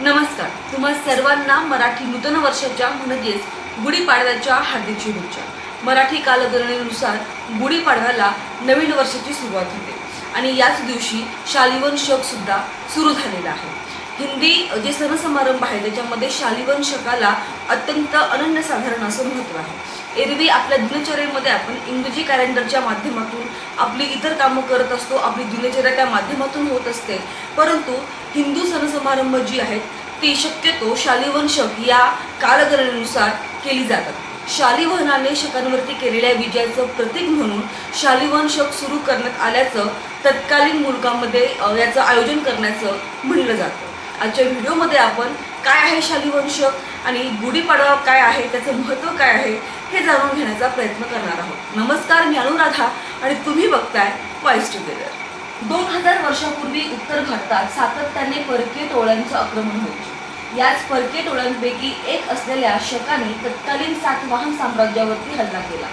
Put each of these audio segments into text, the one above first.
नमस्कार. तुम्हा सर्वांना मराठी नूतन वर्षाच्या म्हणजेच गुढीपाडव्याच्या हार्दिक शुभेच्छा. मराठी कालगणनेनुसार गुढीपाडव्याला नवीन वर्षाची सुरुवात होते. आणि याच दिवशी शालिवन शकसुद्धा सुरू झालेला आहे. हिंदी जे सण समारंभ आहे त्याच्यामध्ये शालिवन शकाला अत्यंत अनन्यसाधारण असं महत्त्व आहे. एरवी आपल्या दिनचर्येमध्ये आपण इंग्रजी कॅलेंडरच्या माध्यमातून आपली इतर कामं करत असतो आपली दिनचर्या त्या माध्यमातून होत असते. परंतु हिंदू सण समारंभ जी आहेत ती शक्यतो शालिवंशक या कालगणनेनुसार केली जातात. शालिवहनाने शकांवरती केलेल्या विजयाचं प्रतीक म्हणून शालिवंशक सुरू करण्यात आल्याचं तत्कालीन मुलगामध्ये याचं आयोजन करण्याचं म्हणलं जातं. आजच्या व्हिडिओमध्ये आपण काय आहे शालिवंशक आणि गुढीपाडवा काय आहे त्याचं महत्त्व काय आहे हे जाणून घेण्याचा प्रयत्न करणार आहोत. नमस्कार मी अनुराधा आणि तुम्ही बघताय वाईस टुगेदर दोन हजार वर्षापूर्वी उत्तर भारतात सातत्याने परकीय टोळ्यांचं आक्रमण होते. याच परकीय टोळ्यांपैकी एक असलेल्या शकाने तत्कालीन सातवाहन साम्राज्यावरती हल्ला केला.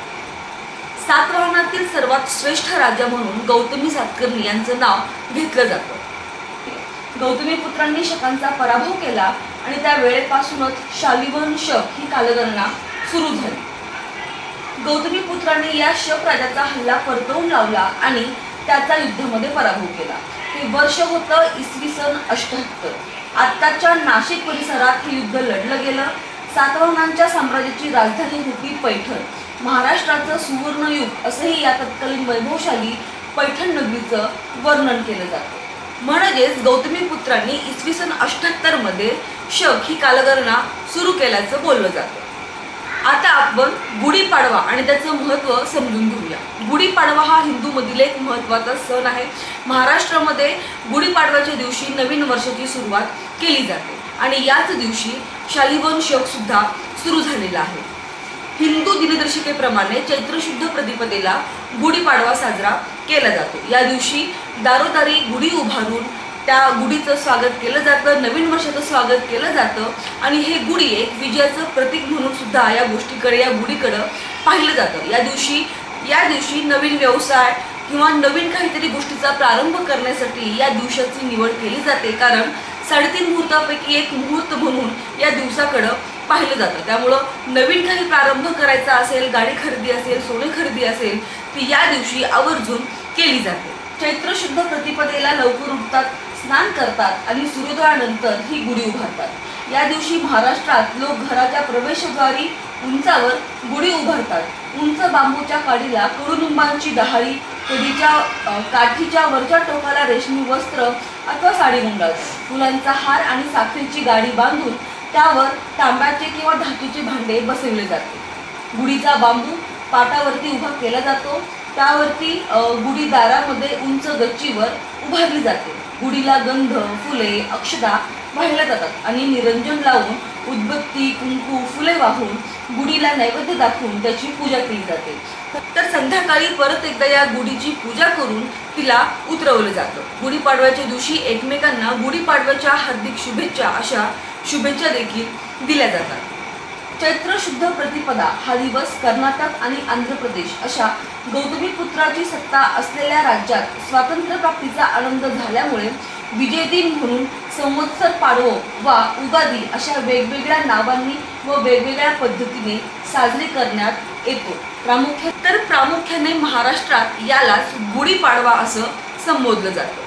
सातवाहनातील सर्वात श्रेष्ठ राजा म्हणून गौतमी सातकर्णी यांचं नाव घेतलं जातं. गौतमी पुत्रांनी शकांचा पराभव केला आणि त्या वेळेपासूनच शालिवन शक ही कालगणना सुरू झाली. गौतमी पुत्रांनी या शक राजाचा हल्ला परतवून लावला आणि त्याचा युद्धामध्ये पराभव केला. हे वर्ष होतं इसवी सन अष्ट्याहत्तर आत्ताच्या नाशिक परिसरात हे युद्ध लढलं गेलं. सातवाहनांच्या साम्राज्याची राजधानी होती पैठण. महाराष्ट्राचं सुवर्णयुग असंही या तत्कालीन वैभवशाली पैठण नगरीचं वर्णन केलं जातं. म्हणजेच गौतमी पुत्रांनी इसवी सन अठ्ठ्याहत्तर शक ही कालगणना सुरू केल्याचं बोललं जातं. आता आपण गुढीपाडवा आणि त्याचं महत्त्व समजून घेऊया. गुढीपाडवा हा हिंदूमधील एक महत्त्वाचा सण आहे. महाराष्ट्रामध्ये गुढीपाडव्याच्या दिवशी नवीन वर्षाची सुरुवात केली जाते आणि याच दिवशी शालिवंशकसुद्धा सुरू झालेला आहे. हिंदू दिनदर्शिकेप्रमाणे चैत्रशुद्ध प्रतिपदेला गुढीपाडवा साजरा केला जातो. या दिवशी दारोदारी गुढी उभारून त्या गुढीचं स्वागत केलं जातं नवीन वर्षाचं स्वागत केलं जातं आणि हे गुढी एक विजयाचं प्रतीक म्हणून सुद्धा या गोष्टीकडे या गुढीकडं पाहिलं जातं. या दिवशी या दिवशी नवीन व्यवसाय किंवा नवीन काहीतरी गोष्टीचा प्रारंभ करण्यासाठी या दिवसाची निवड केली जाते. कारण साडेतीन मुहूर्तापैकी एक मुहूर्त म्हणून या दिवसाकडं पाहिलं जातं. त्यामुळं नवीन काही प्रारंभ करायचा असेल गाडी खरेदी असेल सोने खरेदी असेल ती या दिवशी आवर्जून केली जाते. चैत्र शुद्ध प्रतिपदेला लवकर उठतात स्नान करतात आणि सूर्योदयानंतर ही गुढी उभारतात. या दिवशी महाराष्ट्रात लोक घराच्या प्रवेशद्वारी उंचावर गुढी उभारतात. उंच बांबूच्या काडीला कडुनिंबांची डहाळी कधीच्या काठीच्या वरच्या टोकाला रेशमी वस्त्र अथवा साडी गुंडाळतात. फुलांचा हार आणि साखरेची गाडी बांधून त्यावर तांब्याचे किंवा धातूचे भांडे बसवले जाते. गुढीचा बांबू पाटावरती उभा केला जातो. त्यावरती गुढी दारामध्ये उंच गच्चीवर उभारली जाते. गुढीला गंध फुले अक्षता वाहिल्या जातात आणि निरंजन लावून उदबत्ती कुंकू फुले वाहून गुढीला नैवेद्य दाखवून त्याची पूजा केली जाते. तर संध्याकाळी परत एकदा या गुढीची पूजा करून तिला उतरवलं जातं. गुढीपाडव्याच्या दिवशी एकमेकांना गुढीपाडव्याच्या हार्दिक शुभेच्छा अशा शुभेच्छा देखील दिल्या जातात. चैत्र शुद्ध प्रतिपदा हा दिवस कर्नाटक आणि आंध्र प्रदेश अशा गौतमी पुत्राची सत्ता असलेल्या राज्यात स्वातंत्र्यप्राप्तीचा आनंद झाल्यामुळे विजय दिन म्हणून संवत्सर पाडवो वा उगादी अशा वेगवेगळ्या नावांनी व वेगवेगळ्या पद्धतीने साजरी करण्यात येतो. प्रामुख्या तर प्रामुख्याने महाराष्ट्रात यालाच गुढीपाडवा असं संबोधलं जातं.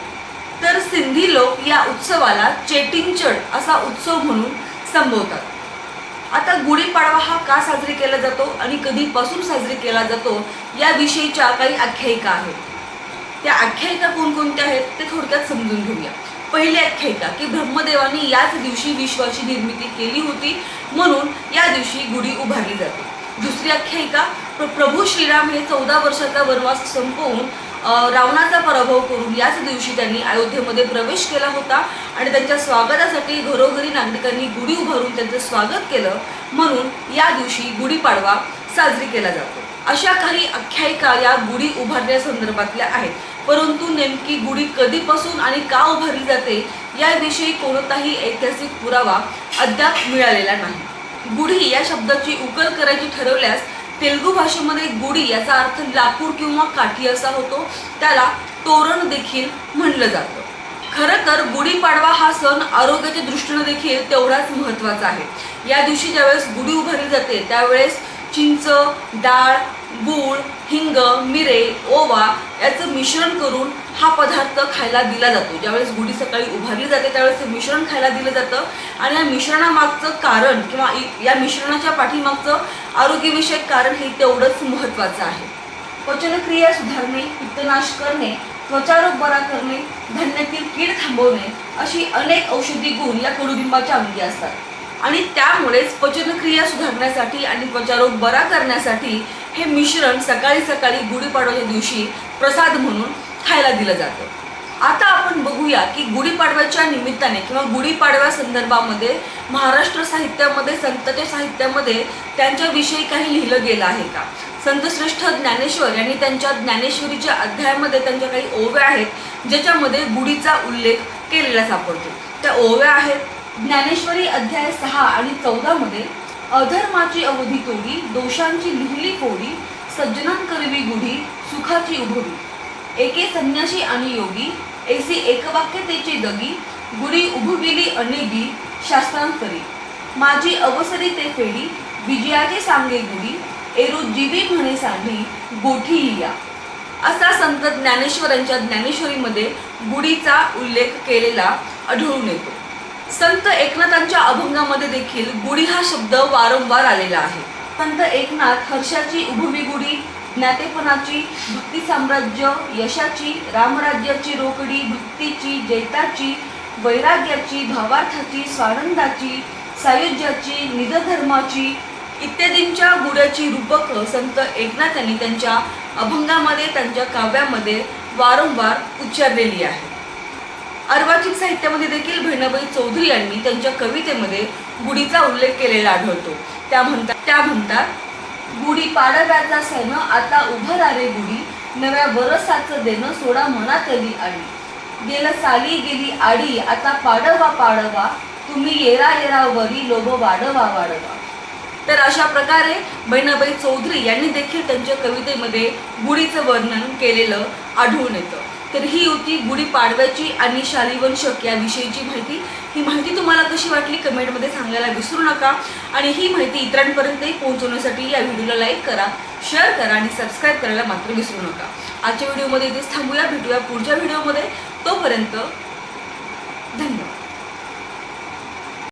तर सिंधी लोक या उत्सवाला चेटिंगचड असा उत्सव म्हणून संबोधतात. आता गुढीपाडवा हा का साजरी केला जातो आणि कधीपासून साजरी केला जातो याविषयीच्या काही आख्यायिका आहेत. त्या आख्यायिका कोणकोणत्या आहेत ते थोडक्यात समजून घेऊया. पहिली आख्यायिका की ब्रह्मदेवाने याच दिवशी विश्वाची निर्मिती केली होती म्हणून या दिवशी गुढी उभारली जाते. दुसरी आख्यायिका प्रभू श्रीराम हे चौदा वर्षाचा वनवास संपवून रावणाचा पराभव करून याच दिवशी त्यांनी अयोध्येमध्ये प्रवेश केला होता आणि त्यांच्या स्वागतासाठी घरोघरी नागरिकांनी गुढी उभारून त्यांचं स्वागत केलं. म्हणून या दिवशी गुढीपाडवा साजरी केला जातो. अशा काही आख्यायिका या गुढी उभारण्या संदर्भातल्या आहेत. परंतु नेमकी गुढी कधीपासून आणि का उभारली जाते याविषयी कोणताही ऐतिहासिक पुरावा अद्याप मिळालेला नाही. गुढी या शब्दाची उकल करायची ठरवल्यास तेलुगू भाषेमध्ये गुढी याचा अर्थ लाकूड किंवा काठी असा होतो. त्याला तोरण देखील म्हणलं जातं. खरं तर गुढीपाडवा हा सण आरोग्याच्या दृष्टीनं देखील तेवढाच महत्त्वाचा आहे. या दिवशी ज्यावेळेस गुढी उभारली जाते त्यावेळेस चिंच डाळ गूळ हिंग मिरे ओवा याचं मिश्रण करून हा पदार्थ खायला दिला जातो. ज्यावेळेस गुढी सकाळी उभारली जाते त्यावेळेस मिश्रण खायला दिलं जातं. आणि या मिश्रणामागचं कारण किंवा इ- या मिश्रणाच्या पाठीमागचं आरोग्यविषयक कारण हे तेवढंच महत्त्वाचं आहे. पचनक्रिया सुधारणे पित्तनाश करणे त्वचारोग बरा करणे धान्यातील कीड थांबवणे अशी अनेक औषधी गुण या कडुलिंबाच्या अंगी असतात. आणि त्यामुळेच पचनक्रिया सुधारण्यासाठी आणि त्वचारोग बरा करण्यासाठी हे मिश्रण सकाळी सकाळी गुढीपाडव्याच्या दिवशी प्रसाद म्हणून खायला दिलं जातं. आता आपण बघूया की गुढीपाडव्याच्या निमित्ताने किंवा गुढीपाडव्या संदर्भामध्ये महाराष्ट्र साहित्यामध्ये संतच्या साहित्यामध्ये त्यांच्याविषयी काही लिहिलं गेलं आहे का? संतश्रेष्ठ ज्ञानेश्वर यांनी त्यांच्या ज्ञानेश्वरीच्या अध्यायामध्ये त्यांच्या काही ओव्या आहेत ज्याच्यामध्ये गुढीचा उल्लेख केलेला सापडतो. त्या ओव्या आहेत ज्ञानेश्वरी अध्याय सहा आणि चौदामध्ये अधर्माची अवधी तोडी दोषांची लिहिली फोडी सज्जनांकरवी गुढी सुखाची उभवी. एके संन्याशी आणि योगी ऐसी एकवाक्यतेची दगी गुढी उभविली अनेगी शास्त्रांतरी माझी अवसरी ते फेडी विजयाचे सांगे गुढी एरू जीवी म्हणे सांडी गोठी या असा संत ज्ञानेश्वरांच्या ज्ञानेश्वरीमध्ये गुढीचा उल्लेख केलेला आढळून येतो. संत एकनाथांच्या अभंगामध्ये देखील गुढी हा शब्द वारंवार आलेला आहे. संत एकनाथ हर्षाची उभवी गुढी ज्ञातेपणाची भक्ती साम्राज्य यशाची रामराज्याची रोकडी भक्तीची जैताची वैराग्याची भावार्थाची स्वानंदाची सायुज्याची निधधर्माची इत्यादींच्या गुढ्याची रूपक संत एकनाथ यांनी त्यांच्या अभंगामध्ये त्यांच्या काव्यामध्ये वारंवार उच्चारलेली आहे. अर्वाचीन साहित्यामध्ये देखील बहिणाबाई चौधरी यांनी त्यांच्या कवितेमध्ये गुढीचा उल्लेख केलेला आढळतो. त्या म्हणतात त्या म्हणतात गुढी पाडव्याचा सण आता उभं रे गुढी. नव्या बरसाचं देणं सोडा मनातली आडी. गेलं साली गेली आडी आता पाडवा पाडवा. तुम्ही येरा येरा वरी लोभ वाढवा वाढवा. तर अशा प्रकारे बहिणाबाई चौधरी यांनी देखील त्यांच्या कवितेमध्ये गुढीचं वर्णन केलेलं आढळून येतं. तर ही होती गुढीपाडव्याची आणि शालिवंशक या विषयीची माहिती. ही माहिती तुम्हाला कशी वाटली कमेंटमध्ये सांगायला विसरू नका. आणि ही माहिती इतरांपर्यंतही पोहोचवण्यासाठी या व्हिडिओला लाईक करा शेअर करा आणि सबस्क्राईब करायला मात्र विसरू नका. आजच्या व्हिडिओमध्ये इथेच थांबूया. भेटूया पुढच्या व्हिडिओमध्ये. तोपर्यंत